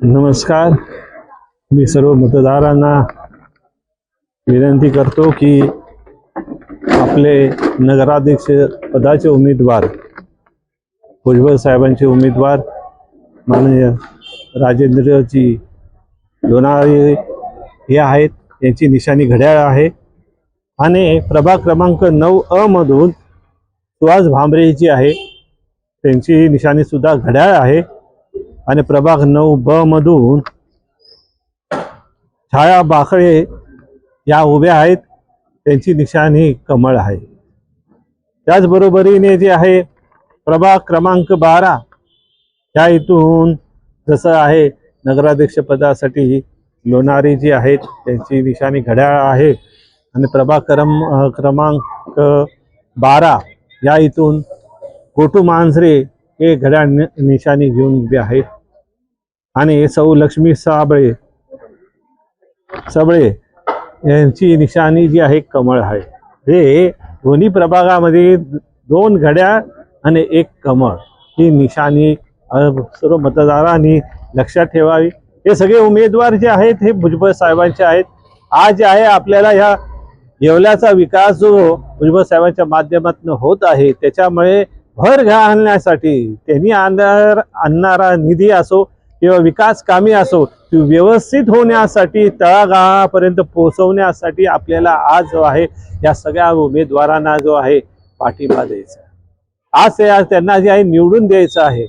नमस्कार. मी सर्व मतदारांना विनंती करतो की आपले नगराध्यक्ष पदाचे उमेदवार भुजबळ साहेबांचे उमेदवार माननीय राजेंद्रजी लोणारे हे आहेत. यांची निशाणी घड्याळ आहे. आणि प्रभाग क्रमांक नऊ अ मधून सुहास भांबरे जी आहे. त्यांची निशाणीसुद्धा घड्याळ आहे. आणि प्रभाग नऊ ब मधून छाया बाखळे या उभ्या आहेत. त्यांची निशाणी कमळ आहे. त्याचबरोबरीने जे आहे प्रभाग क्रमांक बारा या इथून जसं आहे नगराध्यक्ष पदासाठी लोणारी जी आहेत त्यांची निशाणी घड्याळ आहे. आणि प्रभाग क्रम क्रमांक बारा या इथून गोटू मांजरे हे घड्याळ नि- निशाणी घेऊन उभे आहेत. आणि सौ लक्ष्मी साबळे. सबळे यांची निशाणी जी आहे कमळ आहे. हे दोन्ही प्रभागामध्ये दोन घड्या आणि एक कमळ ही निशाणी सर्व मतदारांनी लक्षात ठेवावी. हे सगळे उमेदवार जे आहेत हे भुजबळ साहेबांचे आहेत. आज जे आहे आपल्याला ह्या येवल्याचा विकास जो भुजबळ साहेबांच्या माध्यमातून होत आहे त्याच्यामुळे भर घालण्यासाठी त्यांनी आणणार आणणारा निधी असो किंवा विकास कामे असो ती व्यवस्थित होण्यासाठी तळागाळापर्यंत पोहोचवण्यासाठी आपल्याला आज जो आहे या सगळ्या उमेदवारांना जो आहे पाठिंबा द्यायचा. आज ते त्यांना जे आहे निवडून द्यायचं आहे.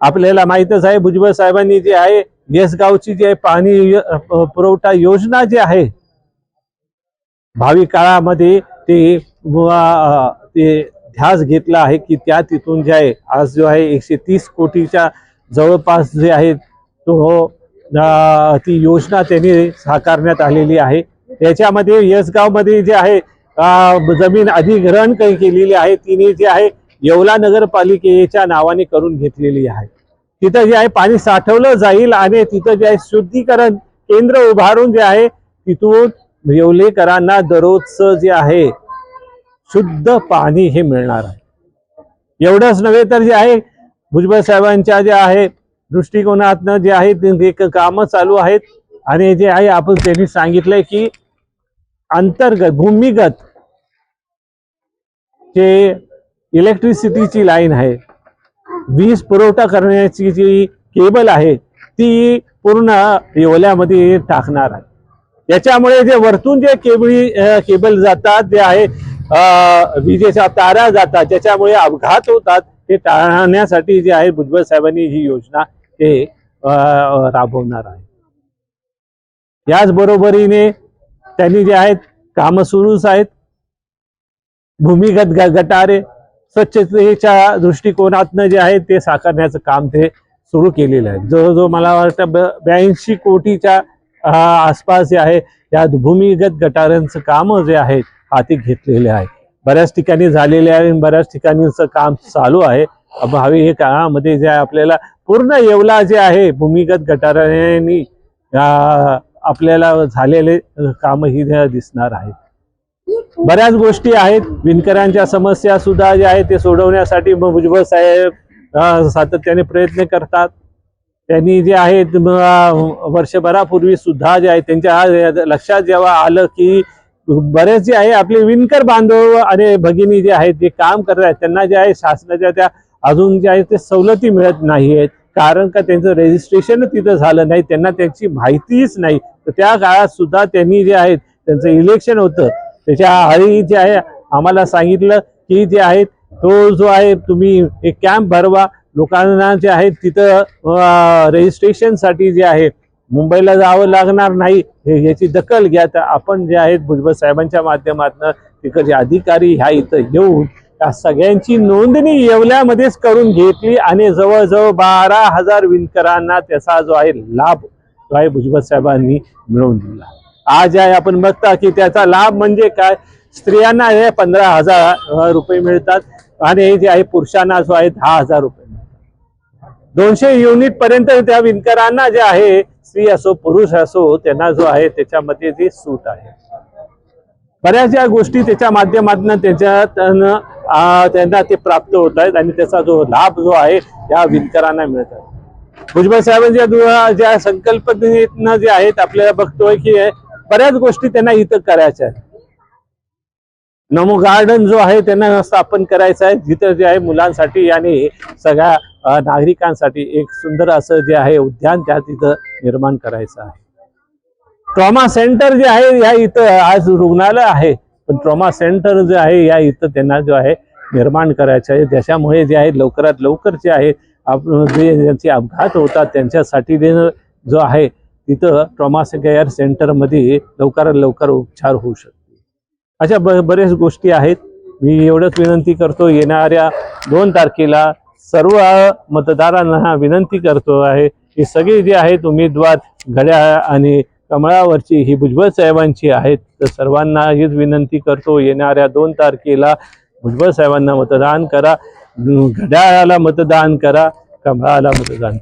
आपल्याला माहीतच आहे भुजबळ साहेबांनी जे आहे येसगावची जी आहे पाणी पुरवठा योजना जी आहे भावी काळामध्ये ते ते ध्यास घेतला आहे की त्या तिथून जे आहे आज जो आहे एकशे तीस कोटीच्या जवळपास जे आहे तो हो, ती योजना त्यांनी साकारण्यात आलेली आहे. त्याच्यामध्ये येसगावमध्ये जे आहे जमीन अधिग्रहण काही केलेली आहे तिने जे आहे येवला नगरपालिकेच्या नावाने करून घेतलेली आहे. तिथं जे आहे पाणी साठवलं जाईल आणि तिथं जे आहे शुद्धीकरण केंद्र उभारून जे आहे तिथून येवलेकरांना दररोजचं जे आहे शुद्ध पाणी हे मिळणार आहे. एवढंच नव्हे तर जे आहे भुजबळ साहेबांच्या जे आहे दृष्टिकोनातनं जे आहे ते कामं चालू आहेत. आणि जे आहे आपण त्यांनी सांगितलंय की अंतर्गत भूमिगत जे इलेक्ट्रिसिटीची लाईन आहे वीज पुरवठा करण्याची जी केबल आहे ती पूर्ण ओल्यामध्ये टाकणार आहे. याच्यामुळे जे वरतून जे केबळी केबल जातात जे आहे विजेच्या तारा जातात ज्याच्यामुळे अपघात होतात ते टाळण्यासाठी जे आहे भुजबळ साहेबांनी ही योजना ते राबवणार आहे. याचबरोबरीने त्यांनी जे आहेत कामं सुरूच आहेत. भूमिगत गटारे स्वच्छतेच्या दृष्टिकोनातनं जे आहे ते साकारण्याचं काम ते सुरू केलेलं आहे. जवळजवळ मला वाटतं ब्याऐंशी कोटीच्या आसपास जे आहे या भूमिगत गटारांचं काम जे आहे हाती घेतलेले आहे बऱ्याच ठिकाणी झालेले आहे आणि बऱ्याच ठिकाणीचं काम चालू आहे. भावी हे काळामध्ये जे आहे आपल्याला पूर्ण येवला जे आहे भूमिगत गटारांनी आपल्याला झालेले काम ही दिसणार आहे. बऱ्याच गोष्टी आहेत. विणकरांच्या समस्या सुद्धा ज्या आहेत ते सोडवण्यासाठी भुजबळ साहेब सातत्याने प्रयत्न करतात. त्यांनी जे आहेत वर्षभरापूर्वी सुद्धा जे आहे त्यांच्या लक्षात जेव्हा आलं की बरेच जे आहे आपले विणकर बांधव आणि भगिनी जे आहेत जे काम करत आहेत त्यांना जे आहे शासनाच्या त्या अजून जे आहे ते सवलती मिळत नाही आहेत कारण का त्यांचं रेजिस्ट्रेशन तिथं झालं नाही त्यांना त्याची माहितीच नाही. तर त्या काळात सुद्धा त्यांनी जे आहेत त्यांचं इलेक्शन होतं. त्याच्या आधी जे आहे आम्हाला सांगितलं की जे आहे तो जो आहे तुम्ही एक कॅम्प भरवा. लोकांना जे आहे तिथं रजिस्ट्रेशनसाठी जे आहे मुंबईला जावं लागणार नाही हे याची दखल घ्या. तर आपण जे आहेत भुजबळ साहेबांच्या माध्यमातून तिकडचे अधिकारी ह्या इथं येऊन त्या सगळ्यांची नोंदणी येवल्यामध्येच करून घेतली आणि जवळजवळ बारा हजार विणकरांना त्याचा जो आहे लाभ जो आहे भुजबळ साहेबांनी मिळवून दिला. आज आहे आपण बघता की त्याचा लाभ म्हणजे काय? स्त्रियांना हे पंधरा हजार रुपये मिळतात आणि हे जे आहे पुरुषांना जो आहे दहा हजार रुपये मिळतात. दोनशे युनिट पर्यंत त्या विणकरांना जे आहे स्त्री असो पुरुष असो त्यांना जो आहे त्याच्यामध्ये जी सूट आहे. बऱ्याच या गोष्टी त्याच्या माध्यमातून त्याच्यात त्यांना ते प्राप्त होत आहेत आणि त्याचा जो लाभ जो आहे या विणकरांना मिळत आहे. भुजबळ साहेबांच्या ज्या संकल्पनेतनं जे आहेत आपल्याला बघतोय की बऱ्याच गोष्टी त्यांना इथं करायच्या आहेत. नमो गार्डन जो आहे त्यांना स्थापन करायचं आहे. जिथं जे आहे मुलांसाठी आणि सगळ्या नागरिकांसाठी एक सुंदर असं जे आहे उद्यान त्या तिथं निर्माण करायचं आहे. ट्रॉमा सेंटर जे आहे या इथं आज रुग्णालय आहे. पण ट्रॉमा सेंटर जे आहे या इथं त्यांना जो आहे निर्माण करायचं आहे. ज्याच्यामुळे जे आहे लवकरात लवकर जे आहे आप- जे ज्यांचे अपघात होतात त्यांच्यासाठी जे जो आहे तिथं ट्रॉमा केअर सेंटरमध्ये लवकरात लवकर उपचार होऊ शकते अशा ब बऱ्याच गोष्टी आहेत. मी एवढंच विनंती करतो येणाऱ्या दोन तारखेला सर्व मतदारांना विनंती करतो आहे की सगळे जे आहेत उमेदवार घड्याळ आणि कमळावरची ही भुजबळ साहेबांची आहेत तर सर्वांना हीच विनंती करतो येणाऱ्या दोन तारखेला भुजबळ साहेबांना मतदान करा घड्याळाला मतदान करा कमळाला मतदान करा.